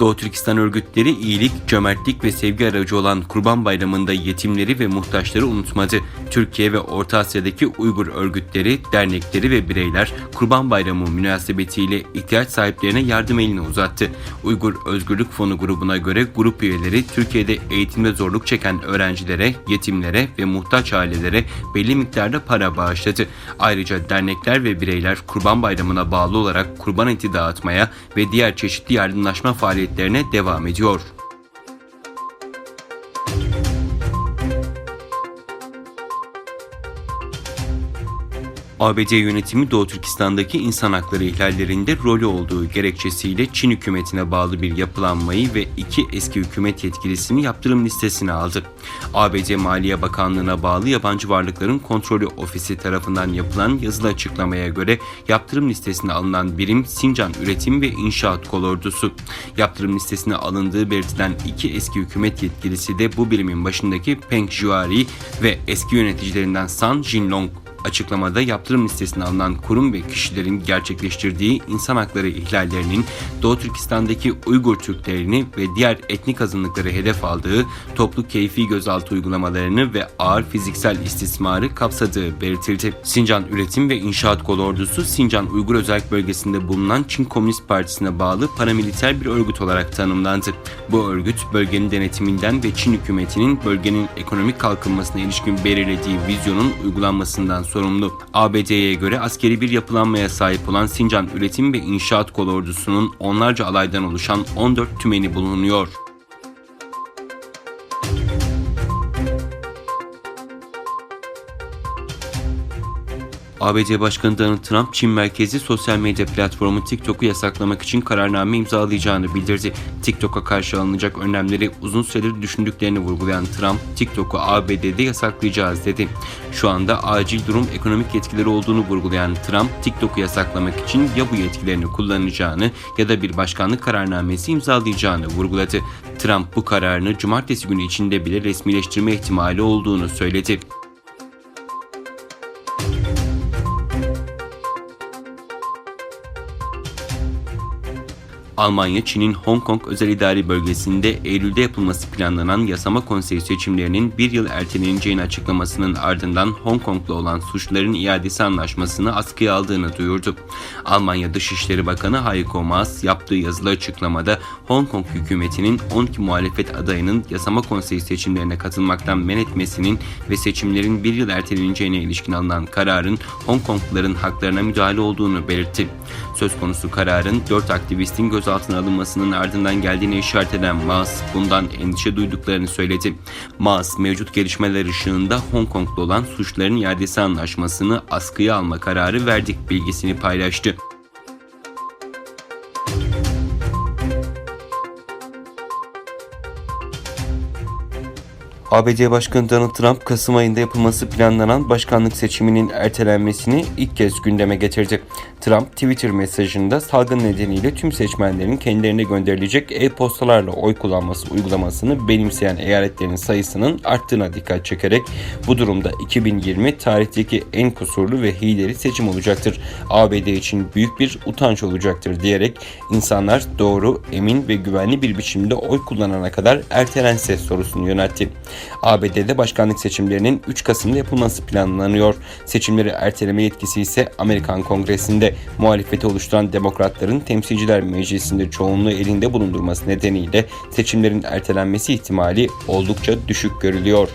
Doğu Türkistan örgütleri iyilik, cömertlik ve sevgi aracı olan Kurban Bayramı'nda yetimleri ve muhtaçları unutmadı. Türkiye ve Orta Asya'daki Uygur örgütleri, dernekleri ve bireyler Kurban Bayramı münasebetiyle ihtiyaç sahiplerine yardım elini uzattı. Uygur Özgürlük Fonu grubuna göre grup üyeleri Türkiye'de eğitimde zorluk çeken öğrencilere, yetimlere ve muhtaç ailelere belli miktarda para bağışladı. Ayrıca dernekler ve bireyler Kurban Bayramı'na bağlı olarak kurban eti dağıtmaya ve diğer çeşitli yardımlaşma faaliyetlerine devam ediyor. ABD yönetimi Doğu Türkistan'daki insan hakları ihlallerinde rolü olduğu gerekçesiyle Çin hükümetine bağlı bir yapılanmayı ve iki eski hükümet yetkilisini yaptırım listesine aldı. ABD Maliye Bakanlığı'na bağlı Yabancı Varlıkların Kontrolü Ofisi tarafından yapılan yazılı açıklamaya göre yaptırım listesine alınan birim Sincan Üretim ve İnşaat Kolordusu. Yaptırım listesine alındığı belirtilen iki eski hükümet yetkilisi de bu birimin başındaki Peng Juari ve eski yöneticilerinden San Jinlong Açıklamada yaptırım listesine alınan kurum ve kişilerin gerçekleştirdiği insan hakları ihlallerinin Doğu Türkistan'daki Uygur Türklerini ve diğer etnik azınlıkları hedef aldığı toplu keyfi gözaltı uygulamalarını ve ağır fiziksel istismarı kapsadığı belirtildi. Sincan Üretim ve İnşaat Kolordusu Sincan Uygur Özellik Bölgesi'nde bulunan Çin Komünist Partisi'ne bağlı paramiliter bir örgüt olarak tanımlandı. Bu örgüt bölgenin denetiminden ve Çin hükümetinin bölgenin ekonomik kalkınmasına ilişkin belirlediği vizyonun uygulanmasından sorumlu. ABD'ye göre askeri bir yapılanmaya sahip olan Sincan Üretim ve İnşaat Kolordusu'nun onlarca alaydan oluşan 14 tümeni bulunuyor. ABD Başkanı Donald Trump, Çin merkezi sosyal medya platformu TikTok'u yasaklamak için kararname imzalayacağını bildirdi. TikTok'a karşı alınacak önlemleri uzun süredir düşündüklerini vurgulayan Trump, TikTok'u ABD'de yasaklayacağız dedi. Şu anda acil durum ekonomik yetkileri olduğunu vurgulayan Trump, TikTok'u yasaklamak için ya bu yetkilerini kullanacağını ya da bir başkanlık kararnamesi imzalayacağını vurguladı. Trump bu kararını cumartesi günü içinde bile resmileştirme ihtimali olduğunu söyledi. Almanya, Çin'in Hong Kong özel idari bölgesinde Eylül'de yapılması planlanan yasama konseyi seçimlerinin bir yıl erteleneceğini açıklamasının ardından Hong Kong'la olan suçların iadesi anlaşmasını askıya aldığını duyurdu. Almanya Dışişleri Bakanı Heiko Maas yaptığı yazılı açıklamada Hong Kong hükümetinin 12 muhalefet adayının yasama konseyi seçimlerine katılmaktan men etmesinin ve seçimlerin bir yıl erteleneceğine ilişkin alınan kararın Hong Kongluların haklarına müdahale olduğunu belirtti. Söz konusu kararın 4 aktivistin gözaltına alınmasının ardından geldiğine işaret eden Maas bundan endişe duyduklarını söyledi. Maas mevcut gelişmeler ışığında Hong Kong'da olan suçların iadesi anlaşmasını askıya alma kararı verdik bilgisini paylaştı. ABD Başkanı Donald Trump, Kasım ayında yapılması planlanan başkanlık seçiminin ertelenmesini ilk kez gündeme getirdi. Trump, Twitter mesajında salgın nedeniyle tüm seçmenlerin kendilerine gönderilecek e-postalarla oy kullanması uygulamasını benimseyen eyaletlerin sayısının arttığına dikkat çekerek bu durumda 2020 tarihteki en kusurlu ve hileli seçim olacaktır. ABD için büyük bir utanç olacaktır diyerek insanlar doğru, emin ve güvenli bir biçimde oy kullanana kadar ertelense sorusunu yöneltti. ABD'de başkanlık seçimlerinin 3 Kasım'da yapılması planlanıyor. Seçimleri erteleme yetkisi ise Amerikan Kongresi'nde muhalefeti oluşturan demokratların temsilciler meclisinde çoğunluğu elinde bulundurması nedeniyle seçimlerin ertelenmesi ihtimali oldukça düşük görülüyor.